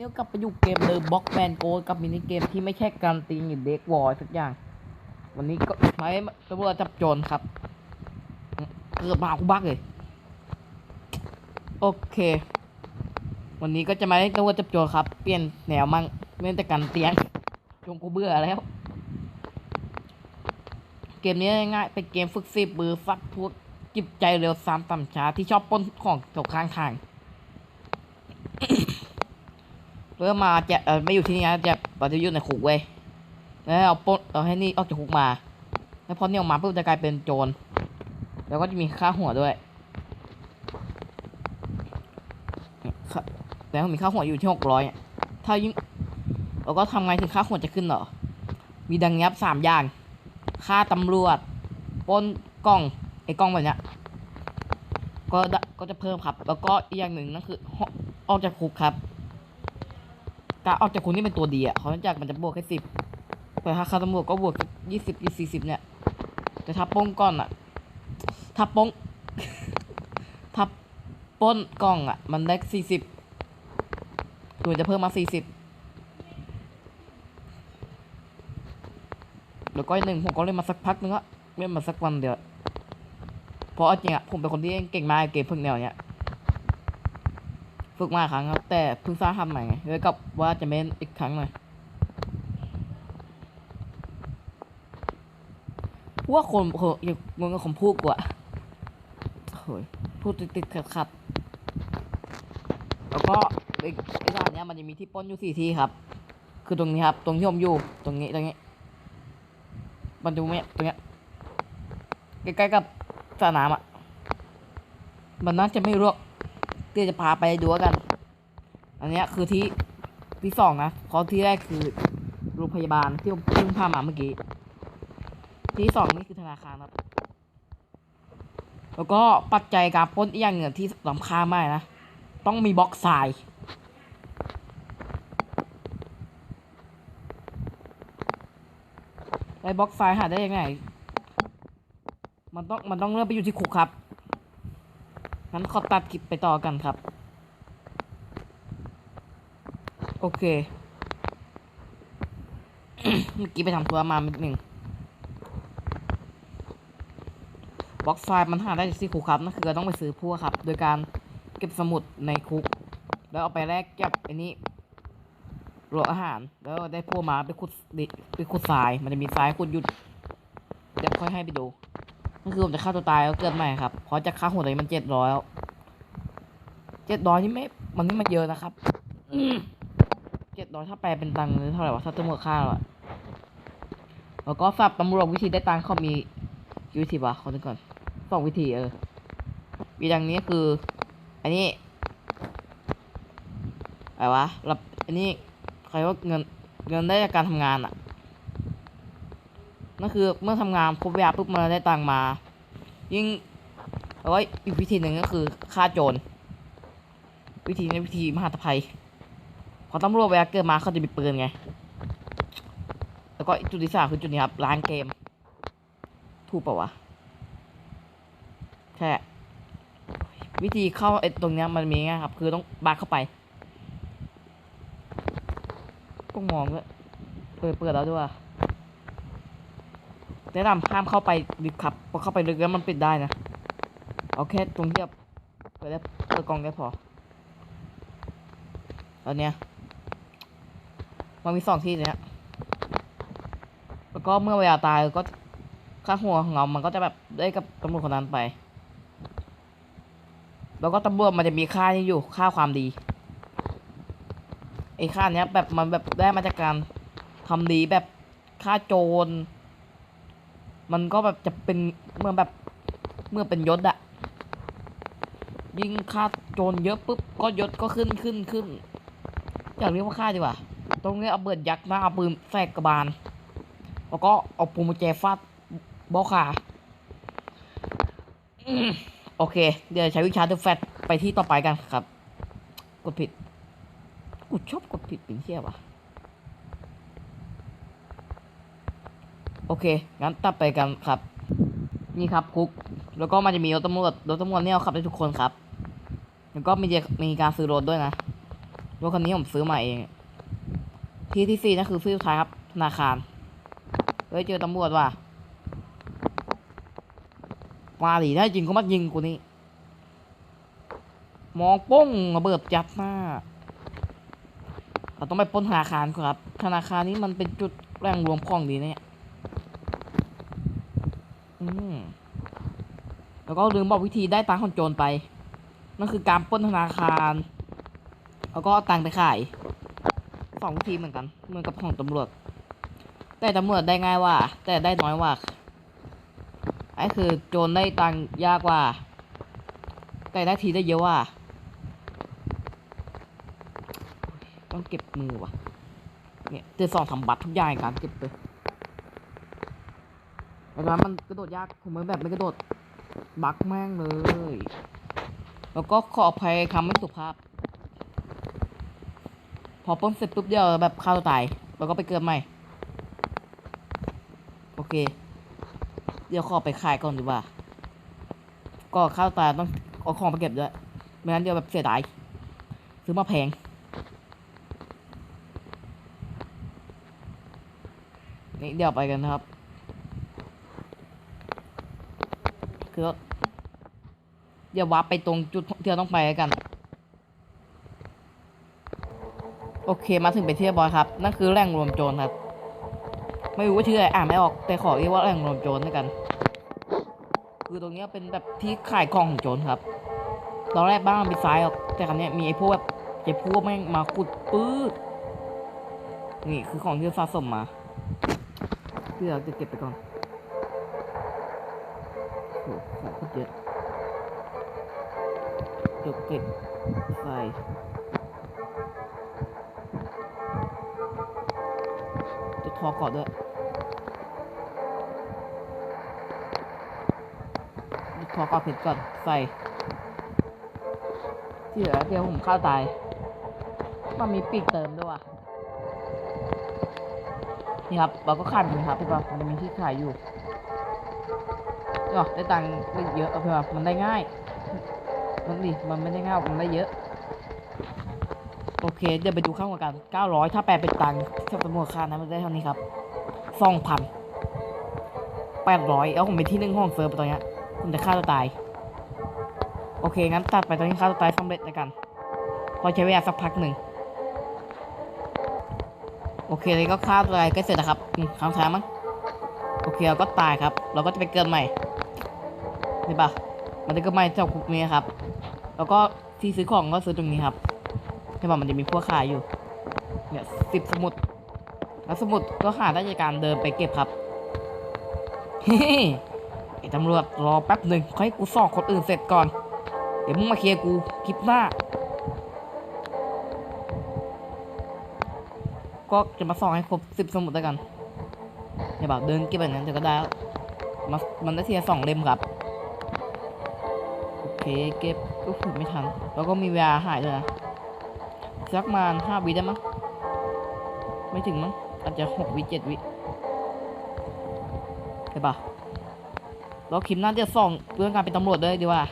เดี๋ยวกลับไปอยู่เกมเดิมบล็อกแมนโกกับมินิเกมที่ไม่ใช่การตีนหรือเด็กวอลสักอย่าง วันนี้ก็ใช้ตำรวจจับโจรครับเกือบมากูบักเลย โอเค วันนี้ก็จะมาเล่นตำรวจจับโจรครับ เปลี่ยนแนวมั่งเล่นแต่กันเตียงจงกูเบื่อแล้ว เกมนี้ง่ายๆเป็นเกมฝึกสิบมือฟัดพวกจิบใจเร็วซ้ำต่ำช้าที่ชอบป้นของตกข้างทาง เริ่มมาจะเออไม่อยู่ที่นี่นะจะปฏิยุทธ์ในคุกเว้ยแล้วเอาปนเอาให้นี่ออกจากคุกมา แล้วพอนี่ออกมาปุ๊บจะกลายเป็นโจร แล้วก็จะมีค่าหัวด้วยแล้วมีค่าหัวอยู่ที่หกร้อยถ้ายิ่งเราก็ทำไงถึงค่าหัวจะขึ้นเหรอ มีดังนี้ครับสามอย่าง ค่าตำรวจป้นกล้องไอ้กล้องแบบเนี้ยก็ก็จะเพิ่มครับ แล้วก็อีกอย่างหนึ่งนั่นคือออกจากคุกครับ กาออกจากคุกนี่เป็นตัวดีอะเขาจากมันจะบวกแค่สิบแต่ถ้าคาตำรวจก็บวกยี่สิบยี่สี่สิบเนี่ย แต่ถ้าปล้นก้อนอะ ถ้าปล้นถ้าป้นกล้องอะ มันได้สี่สิบตัวจะเพิ่มมาสี่สิบแล้วก็อีกหนึ่งผมก็เล่นมาสักพักนึงอะเล่นมาสักวันเดียวเพราะอาจริงอะผมเป็นคนที่เก่งมากเกมพวกแนวเนี้ย ฝึกมาครั้งครับ แต่เพิ่งสร้างทำใหม่ไงเลยกับว่าจะเล่นอีกครั้งหน่อยพวกคนเฮ้ยอย่างมึงกับผมพูดกว่าเฮ้ยพูดติดติดขัดๆแล้วก็ไอ้ไอ้านเนี้ยมันจะมีที่ป้นอยู่สี่ที่ครับ คือตรงนี้ครับ ตรงที่ผมอยู่ ตรงนี้ ตรงนี้ มันดูไหมตรงเนี้ย ใกล้ๆกับสนามอะ มันน่าจะไม่รวก เดี๋ยวจะพาไปดูกัน อันนี้คือที่ที่สองนะเพราะที่แรกคือโรงพยาบาลที่ผมเพิ่งพามาเมื่อกี้ ที่สองนี่คือธนาคารครับ แล้วก็ปัจจัยการปล้นอีกอย่างหนึ่งที่สำคัญมากนะ ต้องมีบล็อกทรายไอ้บล็อกไฟล์หาได้ยังไง มันต้องมันต้องเริ่มไปอยู่ที่คุกครับ งั้นขอตัดคลิปไปต่อกันครับ โอเค เมื่อกี้ไปทำตัวมานิดหนึ่งบล็อกไฟล์มันหาได้จากที่คุกครับนั่นคือเราต้องไปซื้อพวกครับ โดยการเก็บสมุดในคุก แล้วเอาไปแลกกับไอ้นี้โรยอาหาร แล้วได้พวกมาไปขุดดิไปขุดทราย มันจะมีทรายขุดหยุดเดี๋ยวค่อยให้ไปดู นั่นคือผมจะฆ่าตัวตายแล้วเกิดใหม่ครับเพราะจะฆ่าหัวเลยมันเจ็ดร้อยแล้วเจ็ดร้อยนี่ไม่มันไม่มาเยอะนะครับเจ็ดร้อยถ้าแปลเป็นตังค์นี่เท่าไหร่วะถ้าตำรวจฆ่าเราอะแล้วก็สับตำรวจวิธีได้ตังค์เขามีกี่วิธีวะขอดูก่อนสองวิธีเออวิธีดังนี้คือ อันนี้อะไรวะรับอันนี้ใครว่าเงินเงินได้จากการทำงานอะ นั่นคือเมื่อทำงานครบเวลาปุ๊บมันได้ตังมา ยิ่งแล้วอีกวิธีหนึ่งก็คือฆ่าโจรวิธีนี้วิธีมหาภัยพอตำรวจเวลาเกิดมาเขาจะมีปืนไง แล้วก็จุดที่สามคือจุดนี้ครับร้านเกม ถูกปะวะแค่วิธีเข้าไอ้ตรงเนี้ยมันมีไงครับ คือต้องบักเข้าไปต้องมองด้วยเปิดเปิดแล้วด้วย แนะนำห้ามเข้าไปลึกครับพราะเข้าไปลึกแล้วมันปิดได้นะ เอาแค่ตรงที่แบบเปิดได้เปิดกล่องได้พอ ตอนเนี้ยมันมีสองที่เนี้ยแล้วก็เมื่อเวลาตายก็ค่าหัวของเรามันก็จะแบบได้กับตำรวจคนนั้นไป แล้วก็ตำรวจมันจะมีค่าที่อยู่ค่าความดีไอ้ค่าเนี้ยแบบมันแบบได้มาจากการทำดีแบบค่าโจร มันก็แบบจะเป็นเมื่อแบบเมื่อเป็นยศอะยิ่งค่าโจรเยอะปุ๊บก็ยศก็ขึ้นขึ้นขึ้นอยากเรียกว่าค่าดีกว่าตรงนี้เอาเบิดยักษ์มาเอาปืนแฝกกระบาล แล้วก็เอาปูมแจฟาดบอขาโอเค เดี๋ยวใช้วิชาเดอะแฟตไปที่ต่อไปกันครับ กดผิด กูชอบกดผิดเป็นเที่ยวะ โอเค งั้นตัดไปกันครับ นี่ครับคุก แล้วก็มันจะมีรถตำรวจรถตำรวจเนี่ยขับได้ทุกคนครับ แล้วก็มีมีการซื้อรถด้วยนะ รถคันนี้ผมซื้อมาเอง ที่ที่สี่นั่นคือซื้อสุดท้ายครับ ธนาคาร เฮ้ยเจอตำรวจว่ะมาดิได้จริงก็มายิงกูนี่ มองป้งระเบิดจัดหน้าเราต้องไปป้นธนาคารก่อนครับ ธนาคารนี้มันเป็นจุดแหล่งรวมของดีนะเนี่ย อืม แล้วก็ลืมบอกวิธีได้ตังค์ของโจรไป นั่นคือการปล้นธนาคาร แล้วก็เอาตังค์ไปขายสองวิธีเหมือนกัน เหมือนกับของตำรวจ แต่ตำรวจได้ง่ายว่า แต่ได้น้อยว่าไอ้คือโจรได้ตังค์ยากกว่า แต่ได้ทีได้เยอะว่า ต้องเก็บมือว่ะ เนี่ยเจอสองทำบัตรทุกอย่างการเก็บเลยแต่ตอนนั้นมันกระโดดยากผมไม่แบบไม่กระโดด บักแม่งเลย แล้วก็ขออภัยคำไม่สุภาพ พอป้นเสร็จปุ๊บเดียวแบบฆ่าตัวตาย แล้วก็ไปเกิดใหม่ โอเค เดี๋ยวขอไปขายก่อนดีกว่า ก็ฆ่าตัวตายต้องเอาของไปเก็บด้วย ไม่งั้นเดี๋ยวแบบเสียดาย ซื้อมาแพงนี่เดี๋ยวไปกันนะครับ คือเดี๋ยววับไปตรงจุดที่เราต้องไปด้วกัน โอเคมาถึงเป็นที่เรียบอยครับ นั่นคือแหล่งรวมโจรครับ ไม่รู้ว่าชื่ออะไรอ่านไม่ออกแต่ขอเรียกว่าแหล่งรวมโจรแล้วกัน คือตรงนี้เป็นแบบที่ขายของของโจรครับ ตอนแรกบ้านมันเป็นซ้ายออกแต่ครั้งนี้มีไอ้พวกแบบไอ้พวกแม่งมาขุดปื๊ดนี่คือของที่สะสมมาเพื่อจะเก็บไปก่อน โอ้โหของโคตรเยอะเก็บเก็บใส่จะทอก่อนด้วยทอก่อนเผ็ดก่อนใส่ที่เหลือเดี๋ยวผมเข้าตาย มันมีปีกเติมด้วยนี่ครับ เราก็ขายแบบนี้ครับพี่ป่ะมันมีที่ขายอยู่ ก็ได้ตังค์ไม่เยอะเอาพี่ป่ะมันได้ง่ายมันดิมันไม่ได้ง่ายมันได้เยอะ โอเคเดี๋ยวไปดูข้างกัน900ถ้าแปลเป็นตังค์ถ้าเป็นมูลค่านะมันได้เท่านี้ครับ2,000 800เอาผมเป็นที่หนึ่งห้องเซิร์ฟตอนเนี้ยผมจะฆ่าตัวตาย โอเคงั้นตัดไปตอนนี้ฆ่าตัวตายสำเร็จแล้วกัน พอใช้เวลาสักพักหนึ่งโอเคเลยก็ฆ่าตัวตายใกล้เสร็จแล้วครับครั้งท้ายมั้งโอเคเราก็ตายครับ เราก็จะไปเกิดใหม่ เห็นปะมันจะกิดใหม่เจาคุกนี้ครับ แล้วก็ที่ซื้อของก็ซื้อตรงนี้ครับเห็นปะมันจะมีพวกขายอยู่ เนี่ยสิบสมุด แล้วสมุดก็หาได้จากการเดินไปเก็บครับเฮ้ไอ้ตำรวจรอแป๊บหนึ่งขอให้กูสอบคนอื่นเสร็จก่อน เดี๋ยวมึงมาเคลียร์กูคลิปหน้า ก็จะมาสอบให้ครบสิบสมุดแล้วยกันอย่าแบบเดินเก็บแบบนั้นเดี๋ยวก็ได้มามันได้ทีละสองเล่มครับ เก็บก็ถึงไม่ทัน แล้วก็มีเวลาหายด้วยนะสักมาห้าวิได้มั้งไม่ถึงมั้งอาจจะหกวิเจ็ดวิใช่ปะแล้วคลิปน้าจะส่องเรื่องการเป็นตำรวจด้วยดีกว่า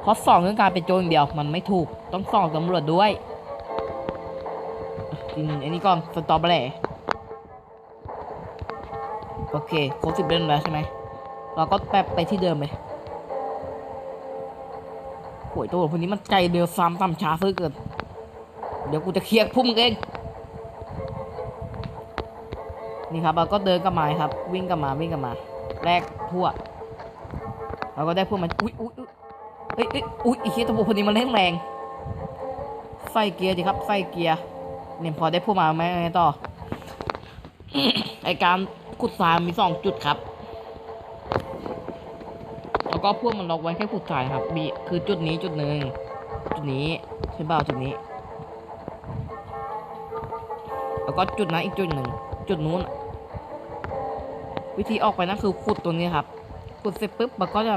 เพราะส่องเรื่องการเป็นโจรอย่างเดียวมันไม่ถูกต้องส่องตำรวจด้วยกินอ้นี่ก่อนสตอเบอร์รี่โอเคครบสิบเดือนแล้วใช่ไหมเราก็แปบไปที่เดิมเลย โอ้ยตัวพวกนี้มันใจเดียวซ้ำซ้ำช้าซื้อเกินเดี๋ยวกูจะเคลียร์พุ่มเอง นี่ครับเราก็เดินกลับมาครับ วิ่งกลับมาวิ่งกลับมา แรกทั่ว เราก็ได้พวกมัน อุ้ยอุ้ยอุ๊ยเอ้ยเอ้ยอุ้ยไอ้เฮียตัวพวกนี้มันเล่นแรงไฟเกียร์ดิครับไฟเกียร์เนี่ยพอได้พวกมาไหมไงต่อไอการขุดทรายมีสองจุดครับ ก็พวกมันล็อกไว้แค่ขุดทรายครับมีคือจุดนี้จุดหนึ่งจุดนี้ใช่เปล่าจุดนี้ แล้วก็จุดนั้นอีกจุดหนึ่งจุดนู้น วิธีออกไปนั่นคือขุดตัวนี้ครับขุดเสร็จปุ๊บมันก็จะ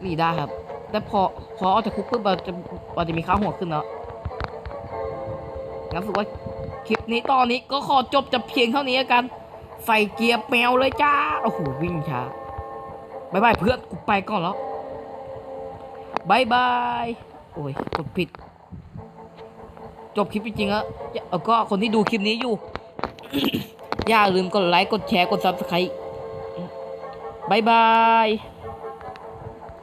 หนีได้ครับแต่พอพอออกจากคุกปุ๊บมันจะมันจะมีค่าหัวขึ้นแล้วงั้นรู้สึกว่าคลิปนี้ตอนนี้ก็ขอจบจะเพียงเท่านี้แล้วกัน ใส่เกียร์แมวเลยจ้า โอ้โห วิ่งช้า บายบายเพื่อนกูไปก่อนแล้วบายบาย โอ้ยกดผิด จบคลิปจริงๆแล้วแล้วก็คนที่ดูคลิปนี้อยู่ อย่าลืมกดไลค์ กดแชร์ กด subscribe บายบาย